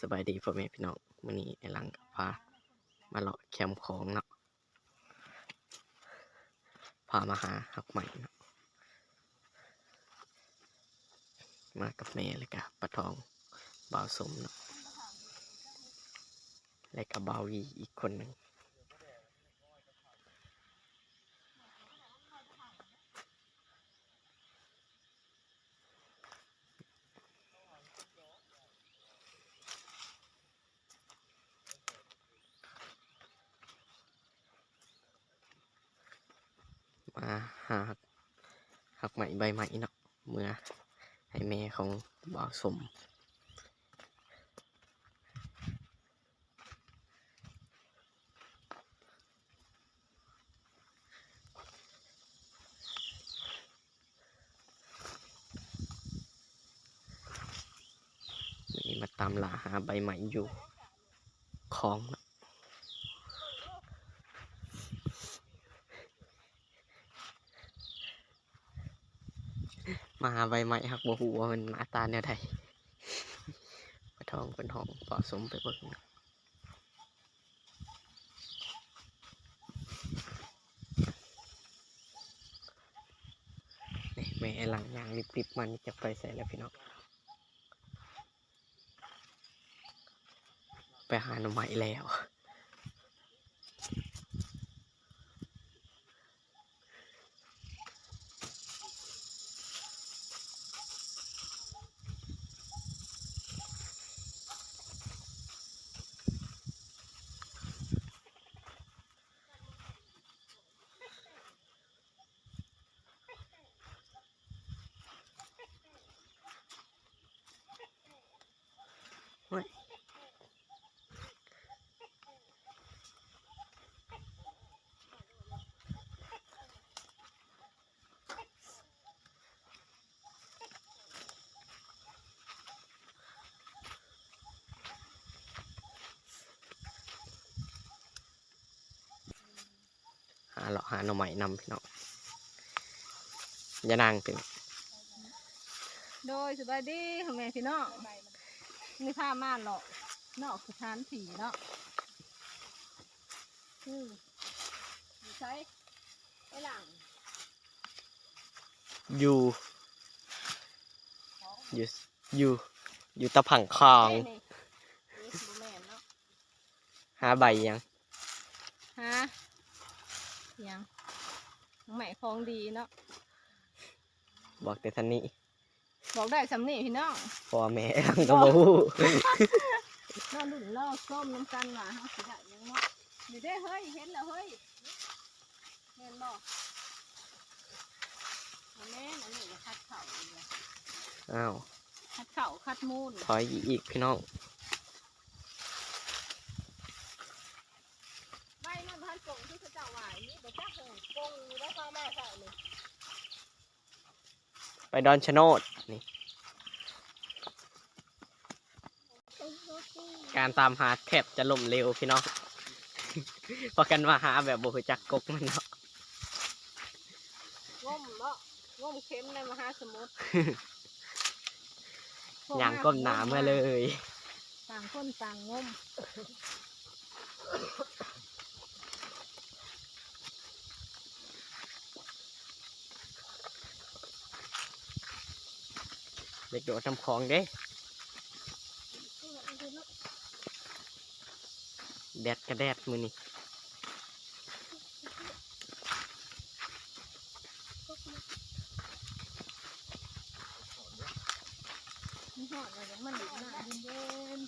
สบายดีพ่อแม่พี่น้องมื้อนี้ไอ้หลังกับพามาเลาะแคมป์ของเนาะพามาหาหักใหม่เนาะมากับแม่เลยกับปะทองบ่าวสมเนาะและกับบ่าววีอีกคนหนึ่ง มาหาหักใหม่ใบใหม่เนาะเมื่อให้แมาหาใบใหม่อยู่คลองนะมาหาใบใหม่ครับบัวหัวมันหน้าตาแนวใดปลาทองเป็นห้องปอสมไปเบิ่งนะนี่แม่หลังยางริบๆมันจะไปใส่แล้วพี่น้องไปหาหน่อไม้แล้ว เลาะหาหน่อไม้นำพี่น้องอย่านางเป็นโดยสบายดีพ่อแม่พี่น้องนี่พามาเนาะเนาะสถานที่เนาะอืมอยู่ใช้ไอ้หลังอยู่อยู่อยู่อยู่ตะผังคลองเอ้ยนี่นี่บ่แม่นเนาะหาใบยังฮะห ยังแม่ของดีเนาะบอกแต่ท่านนี้ บอกได้สำนี่พี่น้องพ่อแม่หลังก็บฮู้นอนดุนเล่าส้มน้ำกันว่าเฮาสิได้หยังเนาะนี่ได้เฮ้ยเห็นแล้วเฮ้ยเห็นบ่อันนี้อันนี้ก็คัดเข่าอีกแล้วอ้าวคัดเข่าคัดมูลถอยอีกพี่น้อง ใบมันพันกงที่เขาเจ้าหวายนี่บ่จักหงกงอยู่แล้วเข้ามาใส่เลย ไปดอนชะโนดนี่ การตามหาแทบจะล่มเร็วพี่น้อง เพราะกันมาหาแบบบุจักกกมันเนาะงมเนาะงมเข็มในมหาสมุทรอย่างก้มหนาเมื่อเลย ต่างคนต่างงม เด็กโดดทำของเด้แดดกระแดดมือนี่มีหอดอะไรมันหน้าดินเย็น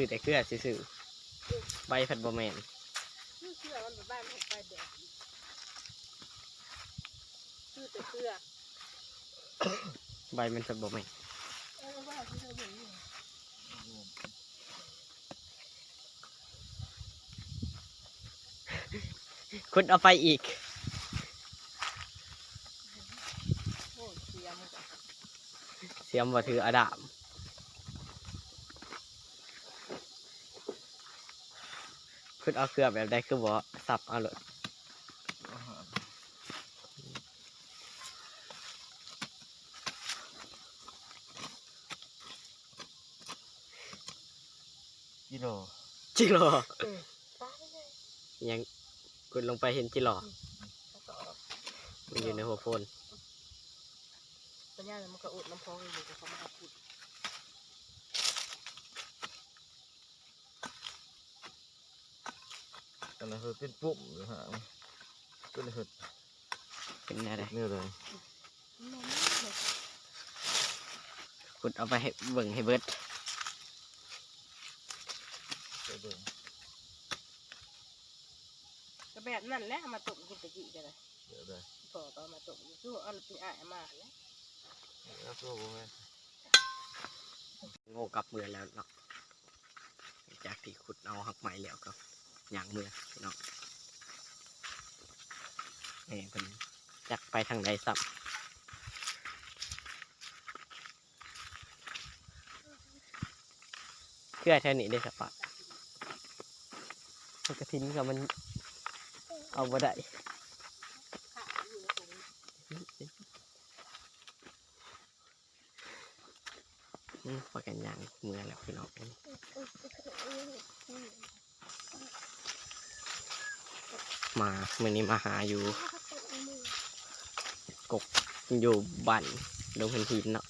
คือแต่เกลือซื่อๆใบผัดบะแมนนี่เชื่อมันแบบบ้านมันไปแดดคือแต่เชื่อใบมันผัดบะแมนเออว่าที่เธอเห็นอยู่คุณเอาไปอีกโอ้เสียมจ้ะเสียมว่าถืออาดาม คุคุณเอาเกลือแบบใดคือบ่สับเอาเลยกิโลจิหรอเออตายเลยยังกดลงไปเห็นจิหรอแล้วก็ออกมันอยู่ในหัวโฟนปัญญาเนี่ยมันก็อุดน้ำพองอยู่แต่เขาไม่เอาอุด นนั้นคือเป็นปุ่มหรือฮะเป็นเห็ดเป็นอะไรเนี่ยเลยคุณเอาไปให้เบิ่งให้เบิดเดี๋ยวเบิ่งก็แบบนั่นแหละเอามาต้มกินตะกี้กันเลยเดี๋ยวได้พอก็เอามาต้มสู้เอาเป็นอ่ายมาแล้วแล้วตัวบ่แม่โง่กับมือแล้วหลังจากที่ขุดเอาหักไม้แล้วครับ ก็ย่างมือพี่น้องนี่เป็นจักไปทางใดสับเพื่อแท่นี้ได้สับปะมันกระทินกับมันเอาบ่ได้ขาอยู่ในตรงนี้อืมพอกันย่างมือแล้วพี่น้อง มาเมื่อนี้มาหาอยู่อยู่บ้านลงพื้นที่เนาะ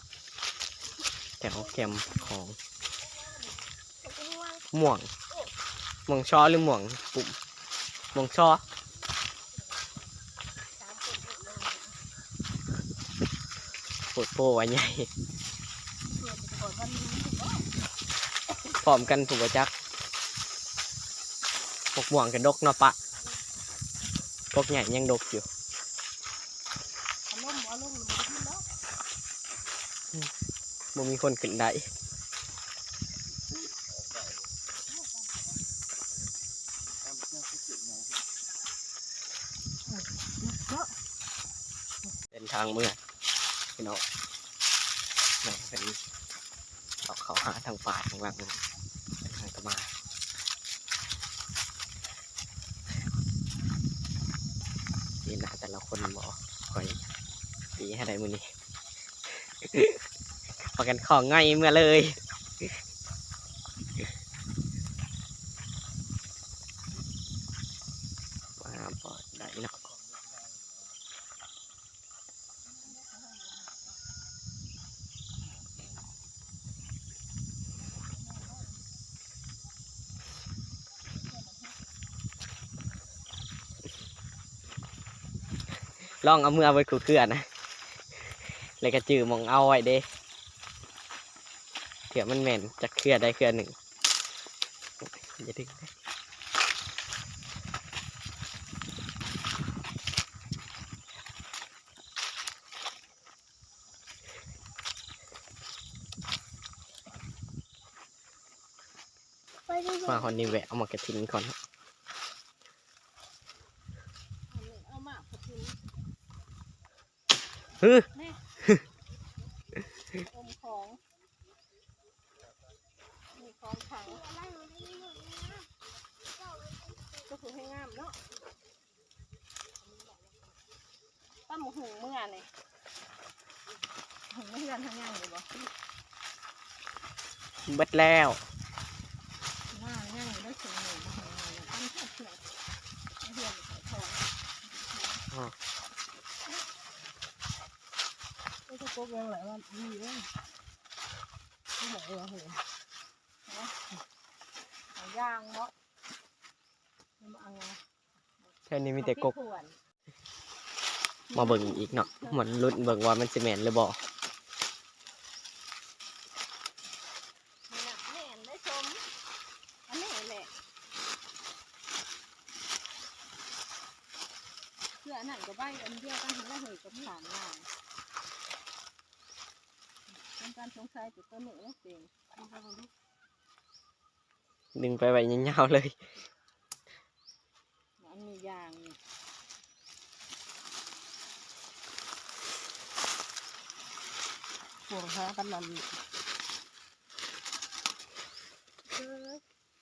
แถวแคมของม่วงม่วงชอหรือม่วงปุ่มม่วงชอสามคนหมดเลยปวดโพวันใหญ่เพื่อนจะก่อนวันถูกต้องพร้อมกันถูกจักพวกม่วงกันดกเนาะปะ พวกใหญ่ยังดกอยู่อารมณ์อารมณ์มัน นะแต่ละคนบอคอยตีให้ได้มือนี้พอกันของง่ายเมื่อเลยมาบอดได้เนาะ ลองเอามือเอาไว้ขู่เครือนะแล้วก็จือหมองเอาไว้เด้เผื่อมันแม่นจะเครือได้เครือหนึ่งอย่าดึงนะมาคนนี้แหวะเอามากระทินก่อนเอามาพอดี ฮึอมของมีของขังก็คือให้งามเนาะป้าหมูหุงเมื่อนี่หุงไม่กันทั้งงานเลยบ่เบิดแล้วหน้าง่ายได้ถึงหนึ่งมาหุงเลยปั้นแค่เผือกไม่เหื่อนใส่ทอง อ๋อไม่ใช่ปุ๊บยังไหลว่าดีเลยไม่ไหลว่าเหื่อนนะเอาย่างเนาะมาเอาแค่นี้มีแต่กกเอาไปขวนมาเบิ่งอีกเนาะเหมือนรุ่นเบิ่งว่ามันสิแม่นหรือบ่นี่นะแม่นได้ชมอันนี้แหละเพื่ออันนั้นก็ใบอันเดียวกันถึงได้เหยกับสามงาน เป็นการสงสัยจุดตัวหนึ่งแล้วเองดูไปดูดึงไปไว้ยาวๆเลยอันนี้ยางนี่ห่วงหากันนั่นเออ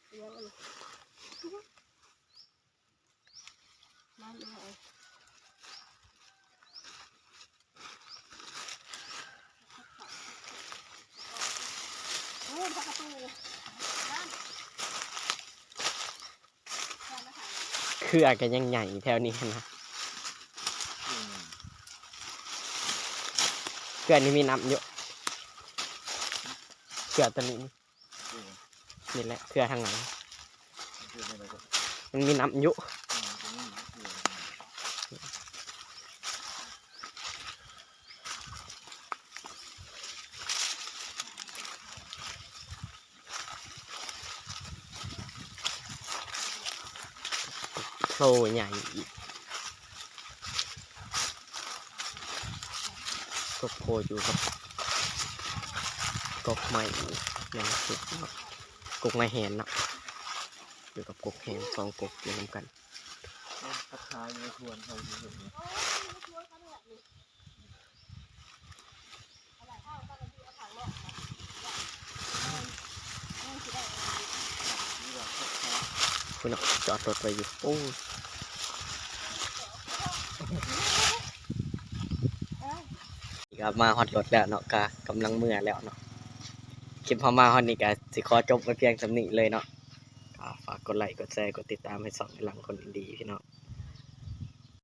เลี้ยงอะไรานเอา โอ้ยพักประตูนั่นแค่ไม่ถ่ายเครือกันยังใหญ่แถวนี้นะเครือนี้มีน้ำเยอะเครือตัวนี้นี่แหละเครือทางไหนมันมีน้ำเยอะ โผล่ใหญ่อีกก็โผล่อยู่ครับกกไม้นั่นคือกบไม่เห็นนะอยู่กับกบเห็นสองกบอยู่นำกันกระทายในทวนเขาอยู่แบบนี้กันแบบนี้เอาไหล่เอาตอนนี้เอาถังลงมาเอาเอาสิได้เอา นี่แบบทักทาย คุณเอาจอดรถไปอยู่โอ้กลับมาฮอดรถแล้วเนาะกะกำลังเมื่อแล้วเนาะคลิปพอมาฮอตนี่กะสิขอจบไปเพียงสำนีเลยเนาะฝากกดไลค์กดแชร์กดติดตามให้สองหลังคนดีพี่น้อง